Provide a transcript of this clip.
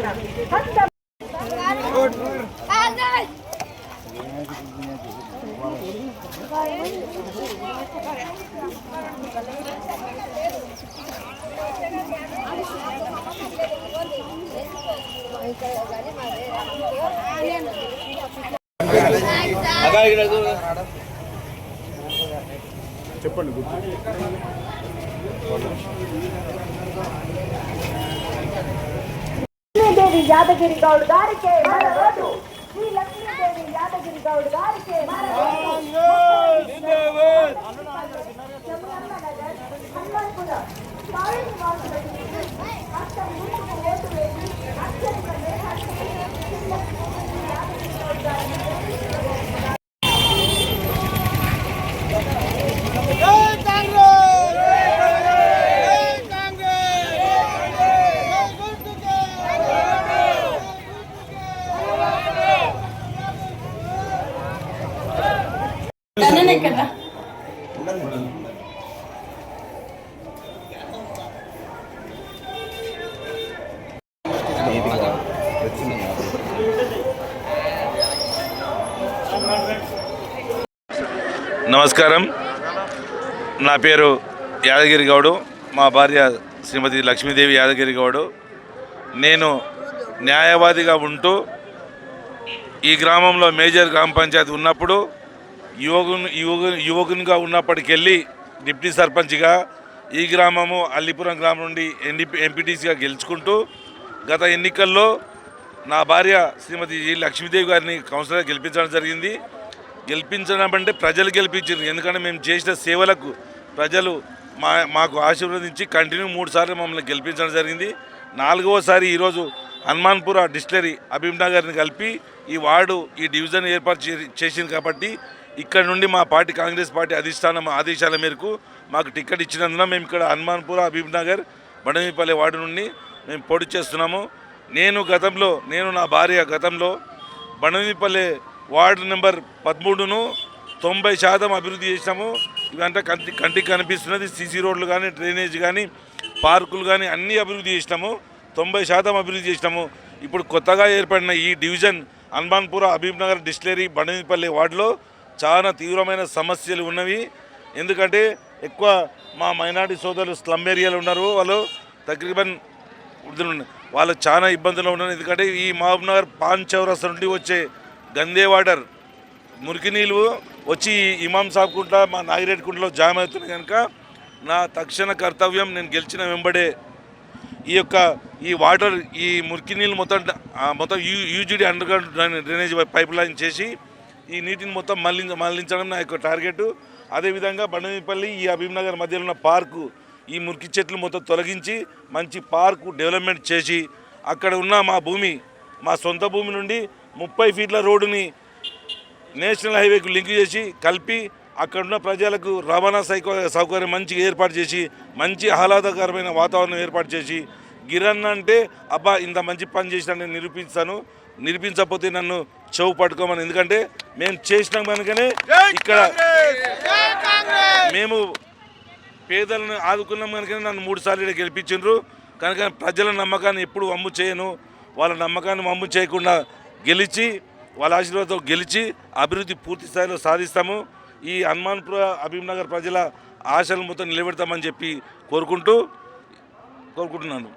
లక్ష్మీదేవి యాదగిరి గౌడ్ గారికే మన ఓటు శ్రీ లక్ష్మీదేవి యాదగిరి గౌడ్ గారికే మన ఓటు చెమ్మన్న నగర్ హనుమాన్పురం కాలనీ వాసులకి అక్కడ ముందుకు ఓటు వేసి అత్యధిక మేధావి శ్రీ లక్ష్మీదేవి యాదగిరి గౌడ్ గారిని జై కాంగ్రెస్ జై కాంగ్రెస్ జై గుర్తుకే నమస్కారం. నా పేరు యాదగిరి గౌడు. మా భార్య శ్రీమతి లక్ష్మీదేవి యాదగిరి గౌడు. నేను న్యాయవాదిగా ఉంటూ ఈ గ్రామంలో మేజర్ గ్రామ పంచాయతీ ఉన్నప్పుడు యువకుని యువకు యువకునిగా ఉన్నప్పటికెళ్ళి డిప్యూటీ సర్పంచ్గా ఈ గ్రామము అల్లిపురం గ్రామం నుండి ఎన్డీ ఎంపీటీసీగా గెలుచుకుంటూ గత ఎన్నికల్లో నా భార్య శ్రీమతి లక్ష్మీదేవి గారిని కౌన్సిలర్గా గెలిపించడం జరిగింది. గెలిపించడం అంటే ప్రజలు గెలిపించారు ఎందుకంటే మేము చేసిన సేవలకు ప్రజలు మా మాకు ఆశీర్వదించి కంటిన్యూ మూడు సార్లు మమ్మల్ని గెలిపించడం జరిగింది. నాలుగవసారి ఈరోజు హనుమాన్పుర డిస్టిలరీ అభిమ్ నగర్ని కలిపి ఈ వార్డు ఈ డివిజన్ ఏర్పాటు చే- చేసింది కాబట్టి ఇక్కడ నుండి మా పార్టీ కాంగ్రెస్ పార్టీ అధిష్టానం ఆదేశాల మేరకు మాకు టికెట్ ఇచ్చినందున మేము ఇక్కడ హనుమాన్పుర హబీబ్ నగర్ బండమీపల్లి వార్డు నుండి మేము పోటీ చేస్తున్నాము. నేను గతంలో నేను నా భార్య గతంలో బండమీపల్లి వార్డు నెంబర్ పదమూడును తొంభై శాతం అభివృద్ధి చేసినాము. ఇవంతా కంటి కంటికి కనిపిస్తున్నది. సీసీ రోడ్లు కానీ డ్రైనేజ్ కానీ పార్కులు కానీ అన్నీ అభివృద్ధి చేసినాము. తొంభై శాతం అభివృద్ధి చేసినాము. ఇప్పుడు కొత్తగా ఏర్పడిన ఈ డివిజన్ హనుమాన్పుర అబీబ్ నగర్ డిస్టిలరీ బండమిపల్లి వార్డులో చాలా తీవ్రమైన సమస్యలు ఉన్నవి. ఎందుకంటే ఎక్కువ మా మైనార్టీ సోదరులు స్లమ్ ఏరియాలో ఉన్నారు. వాళ్ళు తక్రీబన్ వాళ్ళు చాలా ఇబ్బందులు ఉన్నారు. ఎందుకంటే ఈ మహబూబ్నగర్ పాన్ చౌరస్తా నుండి వచ్చే గందే వాటర్ మురికి నీళ్ళు వచ్చి ఇమాం సాబ్ కుంట మా నాగిరెడ్డి కుంటలో జామ్ అవుతున్నాయి కనుక నా తక్షణ కర్తవ్యం నేను గెలిచిన వెంబడే ఈ యొక్క ఈ వాటర్ ఈ మురికి నీళ్ళు మొత్తం మొత్తం U UGD under ground drainage pipe line చేసి ఈ నీటిని మొత్తం మళ్ళించ మళ్ళించడం నా యొక్క టార్గెట్. అదేవిధంగా బండమిపల్లి ఈ అభీంనగర్ మధ్యలో ఉన్న పార్కు ఈ మురికి చెట్లు మొత్తం తొలగించి మంచి పార్కు డెవలప్మెంట్ చేసి అక్కడ ఉన్న మా భూమి మా సొంత భూమి నుండి ముప్పై ఫీట్ల రోడ్డుని నేషనల్ హైవేకు లింక్ చేసి కలిపి అక్కడున్న ప్రజలకు రవాణా సౌక సౌకర్యం మంచిగా ఏర్పాటు చేసి మంచి ఆహ్లాదకరమైన వాతావరణం ఏర్పాటు చేసి గిరన్న అంటే అబ్బా ఇంత మంచి పని చేసినా నేను నిరూపిస్తాను నిరూపించకపోతే నన్ను చెవు పట్టుకోమని. ఎందుకంటే మేము చేసినాం కనుకనే ఇక్కడ మేము పేదలను ఆదుకున్నాం కనుక నన్ను మూడు సార్లు ఇక్కడ గెలిపించిండ్రు. కనుక ప్రజల నమ్మకాన్ని ఎప్పుడు వమ్ము చేయను. వాళ్ళ నమ్మకాన్ని వమ్ము చేయకుండా గెలిచి వాళ్ళ ఆశీర్వాదంతో గెలిచి అభివృద్ధి పూర్తి స్థాయిలో సాధిస్తాము. ఈ హనుమాన్పుర అభీంనగర్ ప్రజల ఆశలు మొత్తం నిలబెడతామని చెప్పి కోరుకుంటూ కోరుకుంటున్నాను.